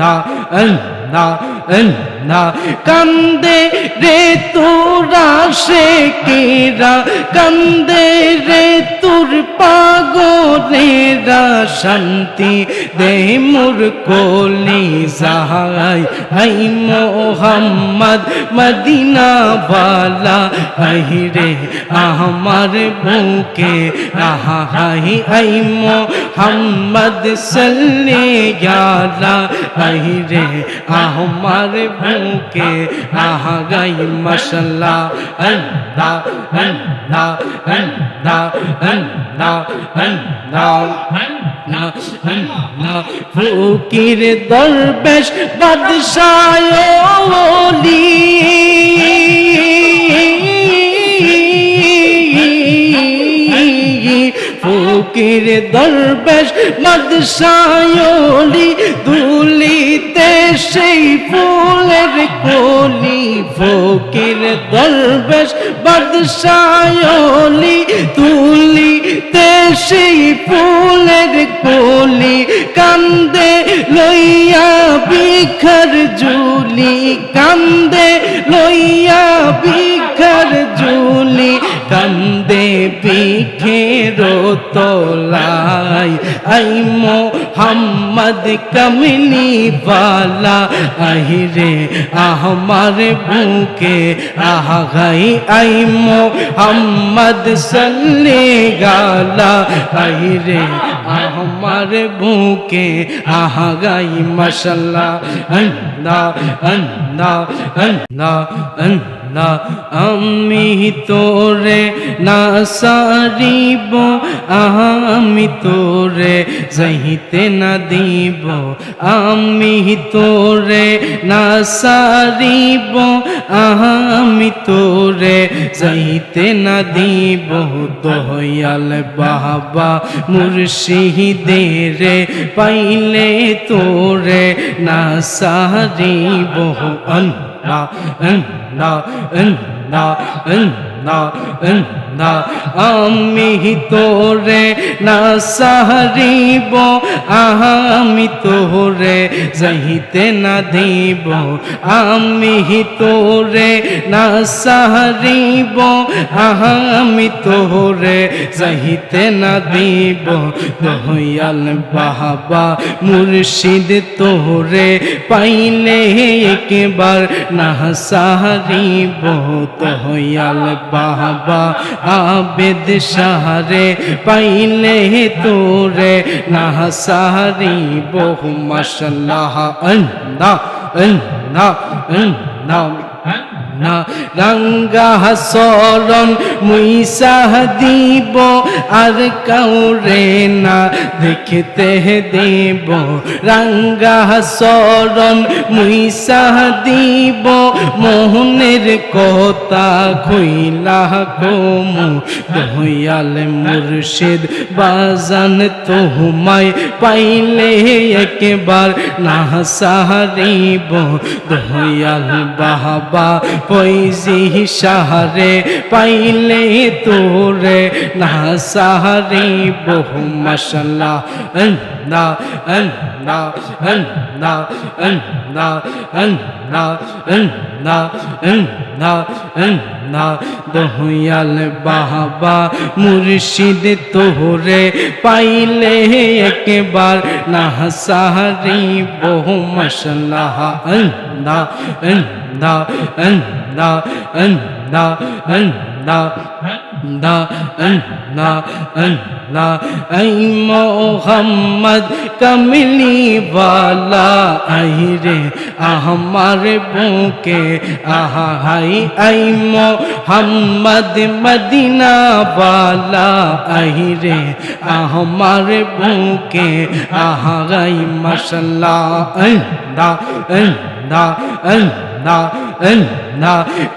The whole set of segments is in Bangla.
আল্লাহ আল্লাহ আল্লাহ কান্দে রে তোরা সে কেরা? কান্দে রে তোর পাগলেরা শান্তি দে মোর কোলি যাহাই। হাই মোহাম্মদ মদিনা বালা আহি রে আমার বুকে। আহা, হাই আই মোহাম্মদ সল্লে যারা আহিরে আমার ভুকে আহা গাই মশলা আন্দা আন্দা আন্দা আন্দা আন্দা আন্দা আন্দা ফুকির দরবেশ বাদশাহ ওলি। ফকির দরবেশ বাদশায়লি দুলিতে সেই ফুলের কলি ফকির দরবেশ বাদশায়লি তুলিতে সেই ফুলের কলি কান্দে লইয়া বিখর জুলি, কান্দে লইয়া বিখর জুলি। কান্দে বিখের তোলাই I Mohammad Kamli Bala আহিরে Ahmar বুকে আহ গাই আই মোহাম্মদ সল্লে গালা আহিরে আহমার বুকে আহ গাই মশলা আল্লাহ আল্লাহ আল্লাহ। আল্লাহ আমি তোরে না সারিব, আমি তোরে জহিতে না দিব। আমি তোরে না সারিব, আমি তোরে জহিতে না দিব। দয়াল বাবা, মুর্শিদের পাইলে তোরে না সারিব। না না না না আল্লাহ আল্লাহ আমি তোরে না সাহারিব আমি তোরে যাইতে না দিব, আমি তোরে না সাহারিব আমি তোরে যাইতে না দিব। দয়াল বাবা মুর্শিদ তোরে পাইলে একবার না সাহারিব, দয়াল বাবা আবেদ সাহারে পাইলে তোরে না সাহারি বহু মশাল্লাহ আল্লাহ আল্লাহ আল্লাহ। না। রঙ্গা সরণ মুইসাহ দিব, আর কাউরে না দেখতে দেব। রঙ্গা সরণ মুইসাহ দিব, মোহনের কথা খুইলা কমু। দয়াল মুর্শিদ বাজান তোহমায় পাইলে একবার না সাহারিব দয়াল বাবা পয়জি সাহারে পাইলে তোরে না সাহারি, বহু মশলা না না না না না না না না দয়াল বাবা মুর্শিদ তোরে পাইলে একবার না সাহারি, বহু মশলা না না না না না না না না না আই মোহাম্মদ কমলি বালা আই রে আমার বুকে আহা হাই আই মোহাম্মদ মদিনা বালা আই রে আমার বুকে আহা গাই মশলা আন্দা আন্দা আন্দা না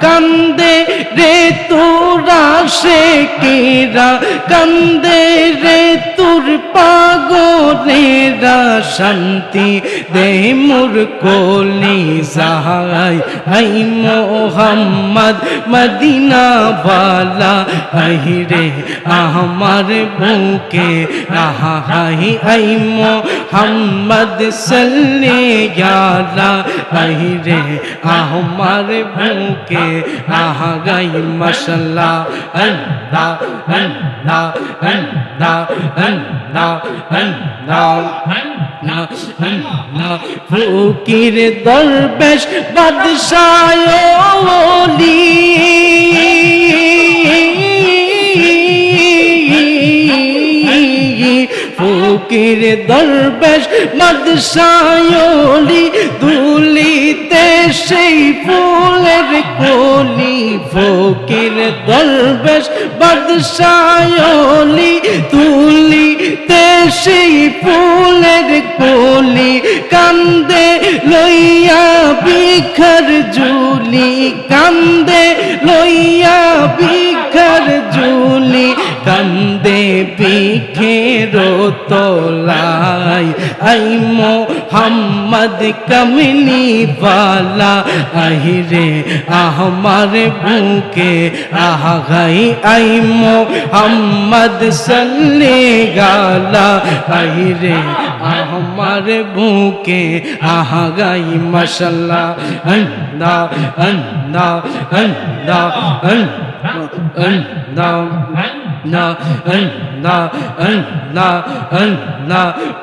কান্দে রে তোরা সে কেরা? কান্দে রে তোর পাগলেরা শান্তি দে মোর কোলি যাহাই। হাই মোহাম্মদ মদিনা বালা আহি রে আমার বুকে আহা হাই আই মোহাম্মদ সাল্লে ইয়ালা আহি রে আমার বুকে আহা গাই মশলা আল্লাহ আল্লাহ আল্লাহ আল্লাহ আল্লাহ না না ফকির দরবেশ বাদশায়লি ফকির দরবেশ বাদশায়লি দুলিতে সেই ফুলের কলি ফকির দরবেশ বাদশায়লি তুলিতে সেই ফুলের কলি কান্দে লইয়া বিখর জুলি, কান্দে লইয়া বিখের তোলাই I Mohammad Kamli Bala আহিরে Ahmar বুকে, আহ গাই, আই মোহাম্মদ সল্লে গালা আহিরে আহমার বুকে, আহ গাই মশলা আন্দা আন্দা আন্দা আন্দা না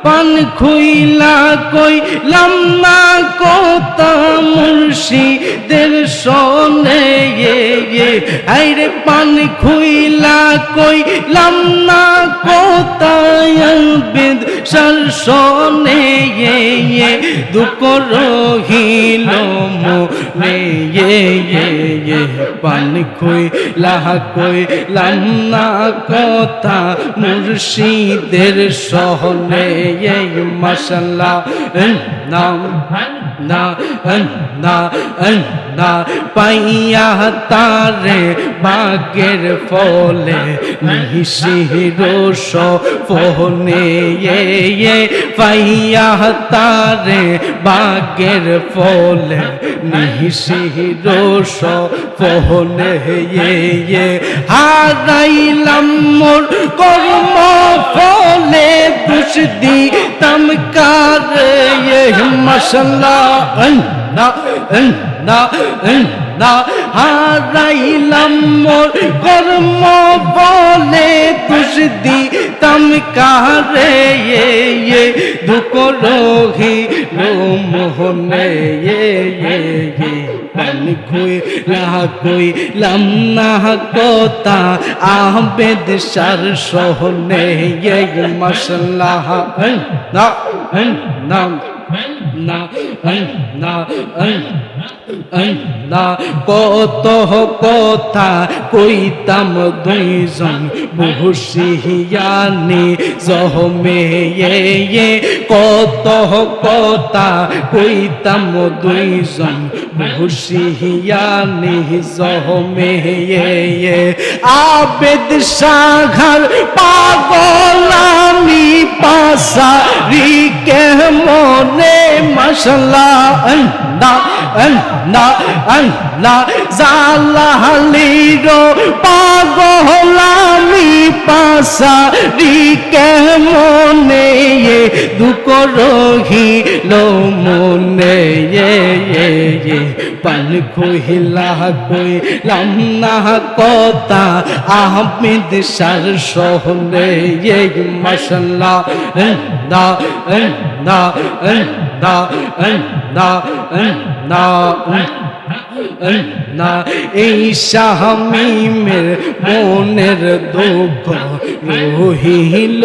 পান খুইলা কই লম্মা কোতা মুর্শিদের সোনে এ আইরে পান খুইলা কই লম্মা কোতা বেদ সর সোনে দুঃখ রহিল মে পান খুইলা কই লম্মা কথা মুর্শিদের সহনে এই মশলা নাম না না না পাইয়া তারে বাগের ফলে, নিশির ফোনে এ পাইয়া তারে বাগের ফলে, নিশির ফোনে এ। হারাইলাম মোর কর্ম ফলে দুষ দিতাম কার মশলা না না না হারাইলাম মোর কর্ম বলে তুষ দিতাম কারে, এ দুঃখ রোহি লো মোহনে এ। পান খুই না কই লাম না কোতা আহমেদ সার সহনে মশলা না না না না না কত কথা কইতাম দুইজন বসিয়ানি জহমে এ কত কথা কইতাম দুইজন বসিয়ানি জহমে এ আবেদ সাঘর পাগলামি পাশা রিকে মনে মশলা জালালিরো পাগলামি পাশা রিকে মনে দুঃখ রহিল মনে পান কহিলা কইলাম কথা আহমেদ সার সহলে মশলা। না না না না না না এই শাহমিমের মনের দুঃখ রহিল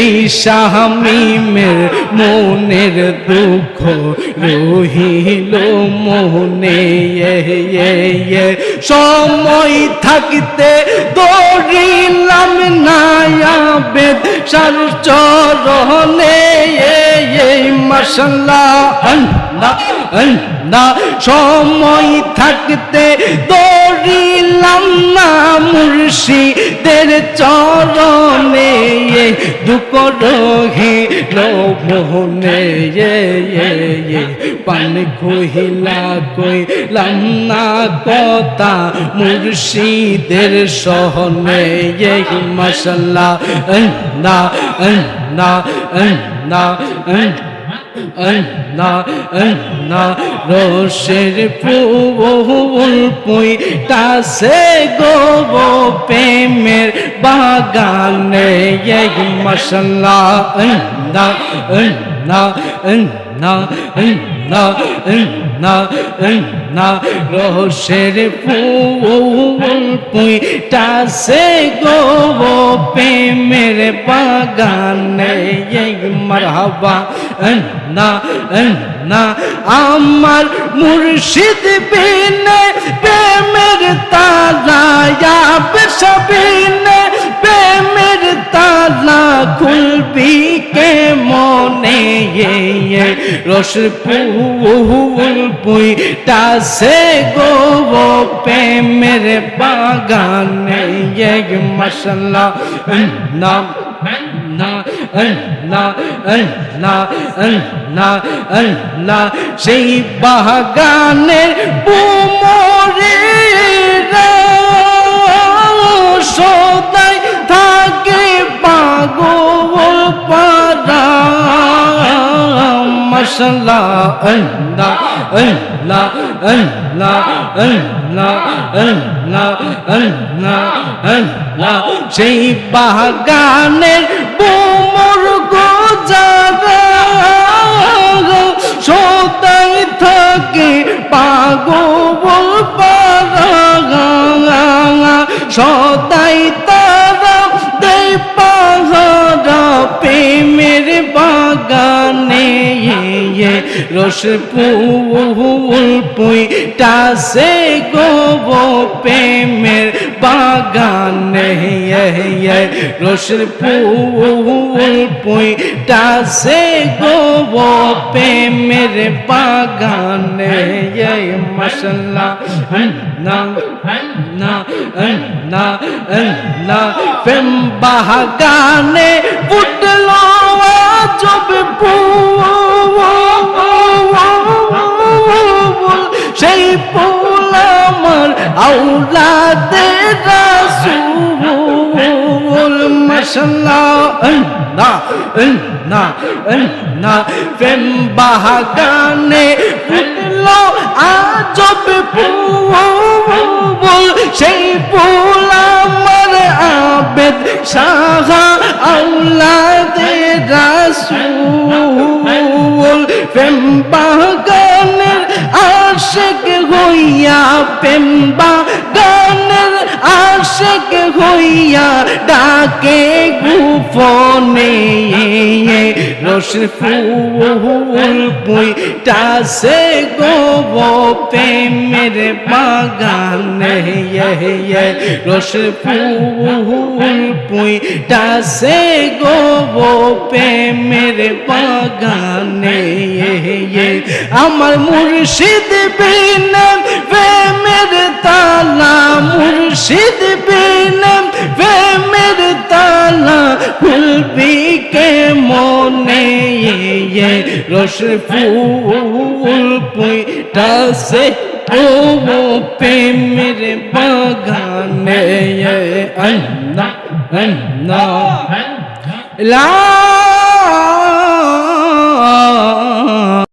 এই শাহমিমের মনের দুঃখ রহিল মনে। সময় থাকতে দৌড়িলাম নায়াবেদ সার চরণে। এই মাস আল্লাহ সময় থাকতে দৌড়িলাম না মুর্শিদের চরণে। দুঃখ রহে মোহনে পান কহিলা কইলাম না কথা মুর্শিদের সহনে। মশাল্লাহ না না না না না রসের ফুল পুই তাসে গোব প্রেমের বাগানে মশলা না না না না না না রসের ফুল পুইটা সে গো প্রেমের বাগানে মারহাবা না না, আমার মুর্শিদ বিনে প্রেমের তালায়া বেসবিনে প্রেমের তালা খুলবি কে মনে রস ফুল পুই সে গো প্রেমের বাগানে মশলা নাম সেই বাগানের পুমরে সদাই থাকে পাগল পারা মশলা, আল্লাহ আল্লাহ আল্লাহ আল্লাহ আল্লাহ আল্লাহ আল্লাহ। সেই বাগানের বোমর গোজারা। সদাই থাকে পাগল পারা সদাই তারা প্রেমের বাগানে রস ফুল পুইটা সে গো প্রেমের বাগানে রস ফুল পুইটা সে গো প্রেমের বাগানে মশলা না না না না, প্রেম বাগানে ফুটলো জব সেই ফুল আমার আউলাদে রাসূল মশলা না না না প্রেম বাগানে ফুটলো আজব ফুল। সেই ফুল আমার আবেদ সাহা আউলাদে রাসূল। প্রেম বাগানের আশেক হইয়া বাগানের আশেক হইয়া ডাকে গুফনে রস ফুল পুইটা সে গো প্রেমের বাগানে। রস ফুল পুইটা সে গো প্রেমের বাগানে। আমার মুর্শিদ বিনম প্রেমের তালা রস ফুল পুইটা সে ও প্রেমের বাগানে। আল্লাহ আল্লাহ। লা